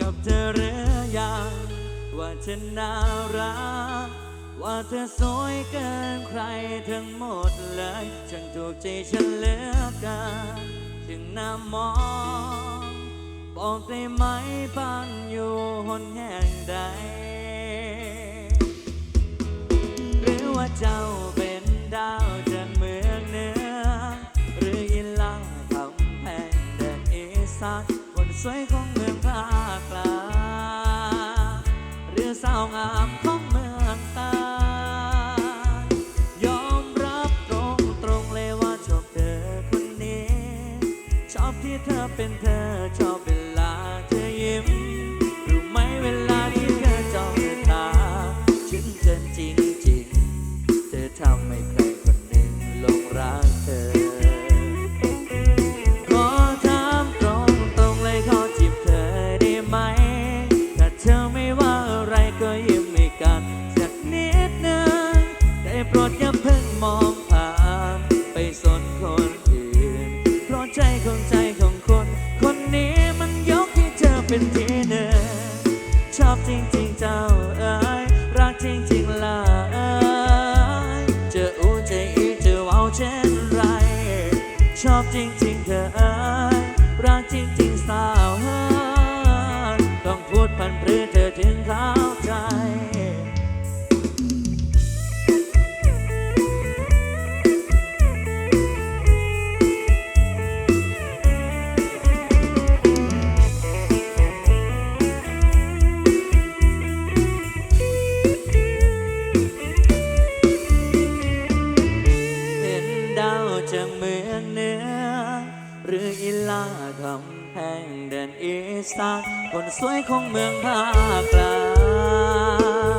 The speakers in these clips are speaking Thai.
กับเธอหรือยังว่าเธอน่ารัก ว่าเธอสวยเกินใครทั้งหมดเลยฉันถูกใจฉันเหลือเกินถึงน้ำมอง บอกได้ไหมบ้านอยู่หนแห่งใด หรือว่าเจ้าเป็นดาวจากเมืองเหนือ หรืออินลังทำแพงแดนอีสานคนสวยของเองากลาเรือสาวงามของเมืองตายอมรับตรงตรงเลยว่าชอบเธอคนนี้ ชอบที่เธอเป็นเธอ painting. คนสวยของเมืองภาคกลา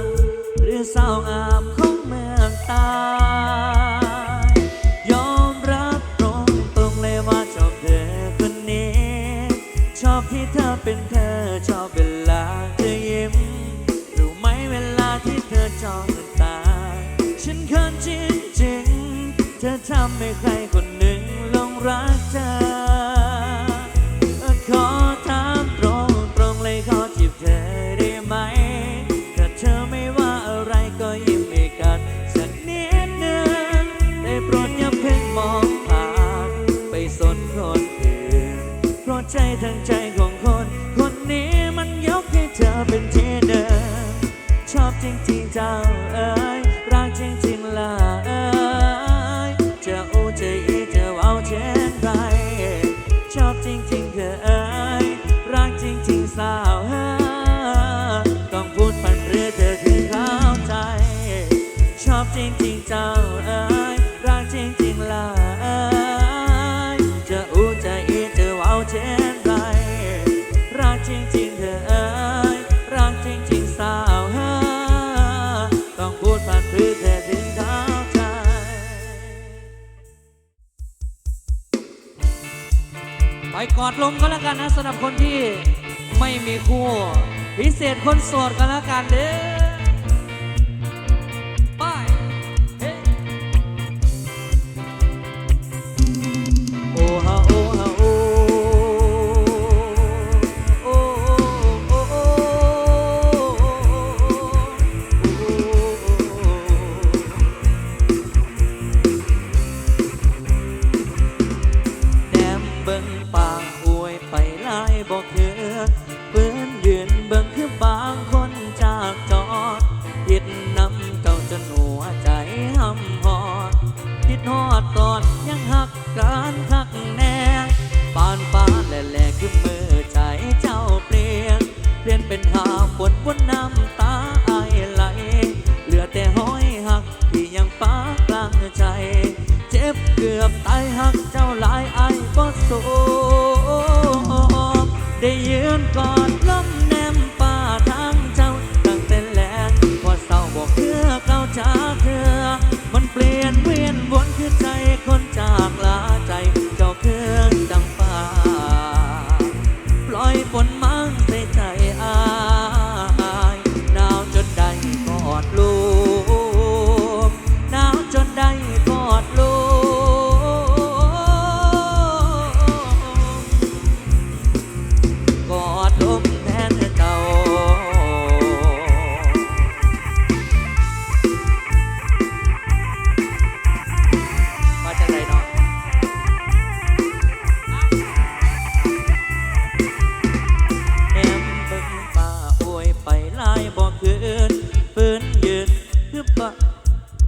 งหรือสาวงามของเมืองใต้ยอมรับตรงตรงเลยว่าชอบเธอคนนี้ ชอบที่เธอเป็นเธอ จริงเจ้าเอ้ยรักจริงจริงลาเอ้ยจะอู้จะอีจะว้าวเช่นไรรักจริงจริงเธอเอ้ยรักจริงจริงสาวเฮ้ต้องพูดผ่านพื้นเธอถึงท้าวใจไปกอดลมก็แล้วกันนะสำหรับคนที่ไม่มีคู่ พิเศษคนโสดก็แล้วกันเด้อ để yên còn lắm.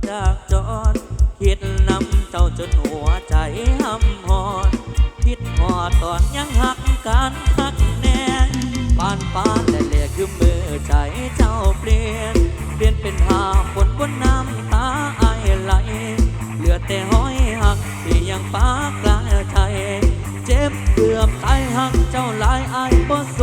จากจอดคิดนำเจ้าจนหัวใจห้ำหอดคิดหอดตอนยังหักการหักแน่ปานปานแต่เหลือคือมือใจเจ้าเปลี่ยน เปลี่ยนเป็นหาคนบนน้ำตาไอไหล เหลือแต่ห้อยหักที่ยังปากกลายใจ เจ็บเกือบตายหักเจ้าหลายไอบ่โส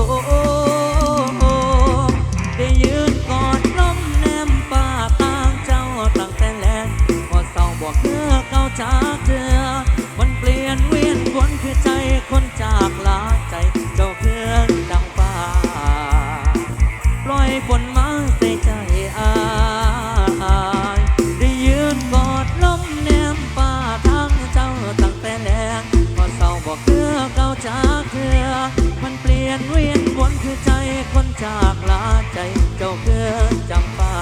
วนคือใจคนจากลาใจเจ้าเพื่อนจำปา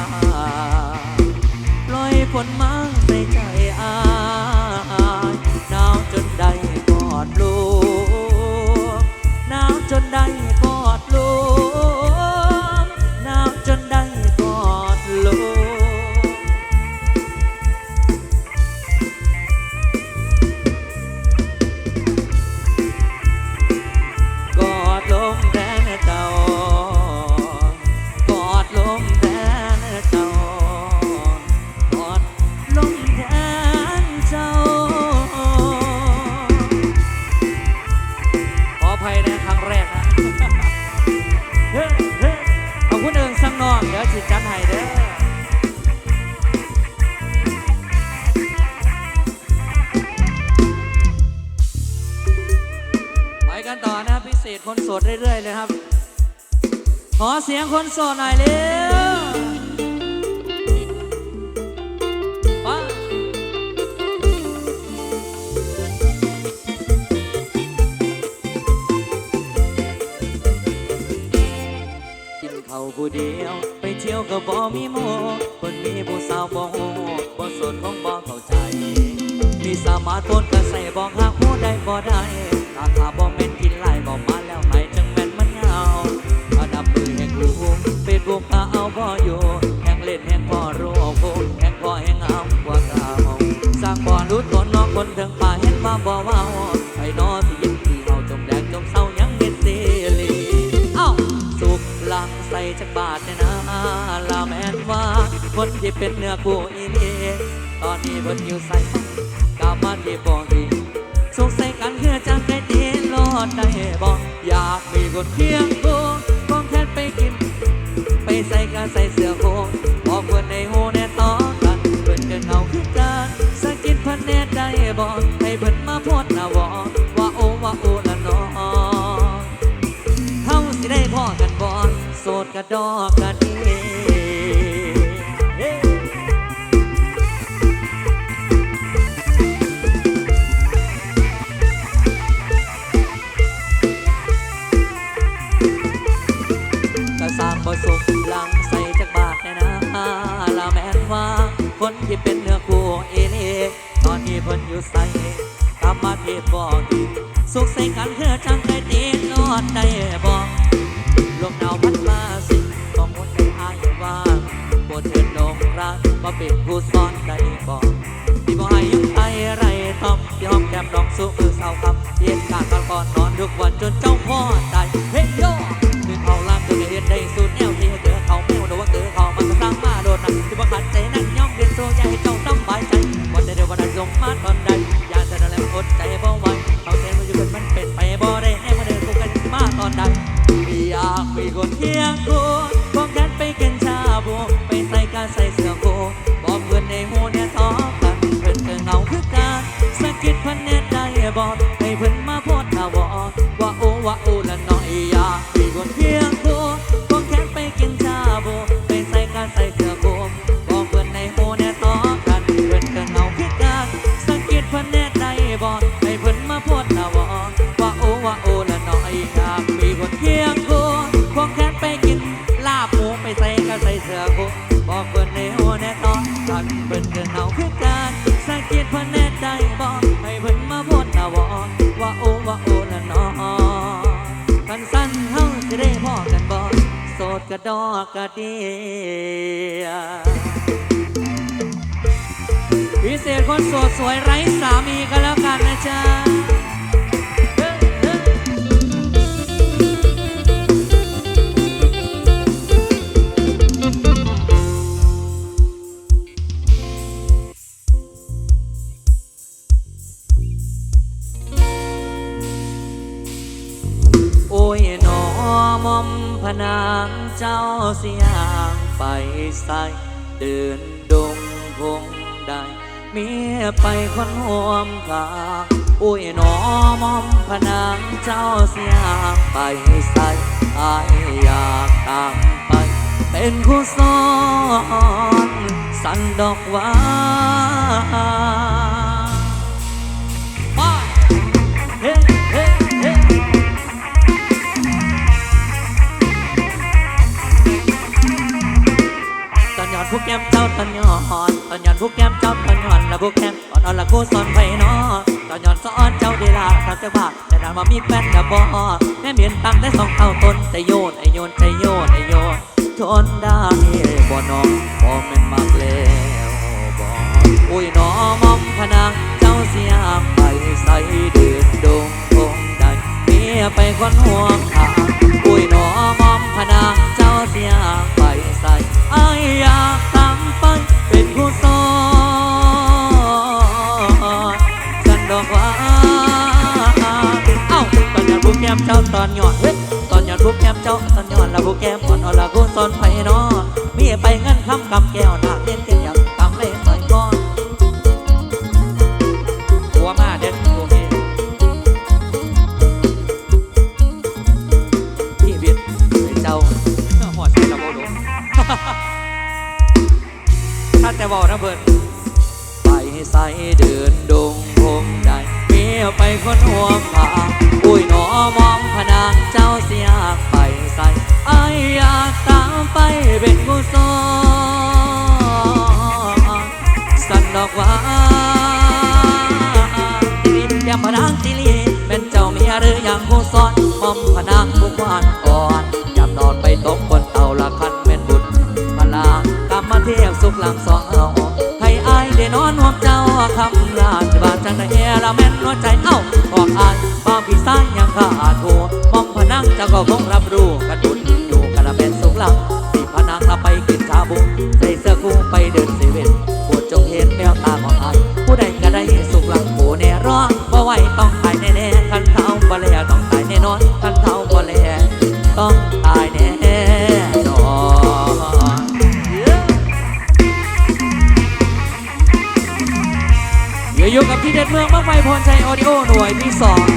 ปล่อยฝนมาในใจอา คนโสดเรื่อยๆเลยครับ ขอเสียงคนโสดหน่อยเร็วไปกินข้าวผู้เดียว ไปเที่ยวก็บ่มีโมคนมีผู้สาวบ่โหบ่สนคงบ่เข้าใจ มีสามาร์ทนก็ใส่บอหากผู้ใดบ่ได้ราคาบ่เป็น บ่เว้าไอ้นอที่ยินที่เฮาจมแดงจมเศร้ายังเฮ็ดซีรีเอ้าสุกหลังใส่จักบาทเนี่ยนะลาแม่นว่าคนที่เป็นเนื้อคู่อีนี่ตอนนี้เพิ่นอยู่ใส่กลับมาที่บ่อดีสงสัยกันเพื่อจังใจตีรอดได้บ่อยากมีคนเพียงคู่กองแทนไปกิน ไปใส่กันใส่เสื้อโค้ ได้บ่ให้เพิ่นมาพดหน้าวอว่าโอว่าโอละนองเฮาสิได้พ่อกันบ่โสดกระดอกกระดี สุขใส่กันเพื่อจังได้ตีนอดได้บอกลมหนาวพัดมาสิต้องมุดใจอายว่าปวดเถิดลงรักมาเป็นผู้ซ้อนได้บอกที่บ่ให้ยุ่งไอไรทอมที่ห้องแคมน้องสู้มือเศร้าคำเย็นการณ์ก่อนก่อนนอนทุกวันจน ดอกกระเดียพิเศษคนโสดสวยไร้สามีกันแล้วกันนะจ๊ะ พนางเจ้าเสียางไปใส่เดินดงพงได้เมียไปคนห่วมทางโอ้ยหนอมอมพนางเจ้าเสียางไปใส่อายอยากตามไป เป็นคู่ซ้อน สันดอกหว่า อนย้อนตอนย้อนผู้แก้มเจ้าตอนย้อนและผู้แก้มตอนอ่อนละกูสอนไปเนาะตอนย้อนสอนเจ้าดีลาทำเจ้าภาพแต่นานมามีแฟนกับบ่แม่เมียนตั้งได้สองเท่าตนใจโยนไอโยนใจโยนไอโยนทนได้บ่น้องบ่แม่นมากแล้วบ่อุ้ยน้อม เล่เกันอย่างตำเล่นต่อยก้อนหัวมาเด็ดโอเคพี่เบียดไอ้เจ้าหอดใส่ระโบดมถ้าแต่บอกนะเบิร์นไปใส่เดินดงพงได้เมียไปคนห่วผาอุ้ยหนอมองพนางเจ้าเสียไปใส่ไอายอากตา ละแม่นหัวใจเอ้าออกอายบ้าพี่สายยังขาดหัวมองพนังจะก็คงรับรู้กันบุ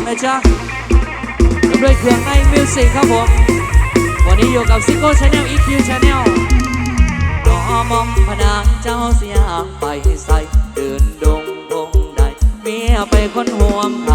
นะจ๊ะด้วยเครื่องในมิวสิกครับผม วันนี้อยู่กับซิงเกิลชาแนลอีคิวชาแนลดอมอมพนางเจ้าเสียงไปใส่เดินดงดงได้เมียไปคนห่วงหา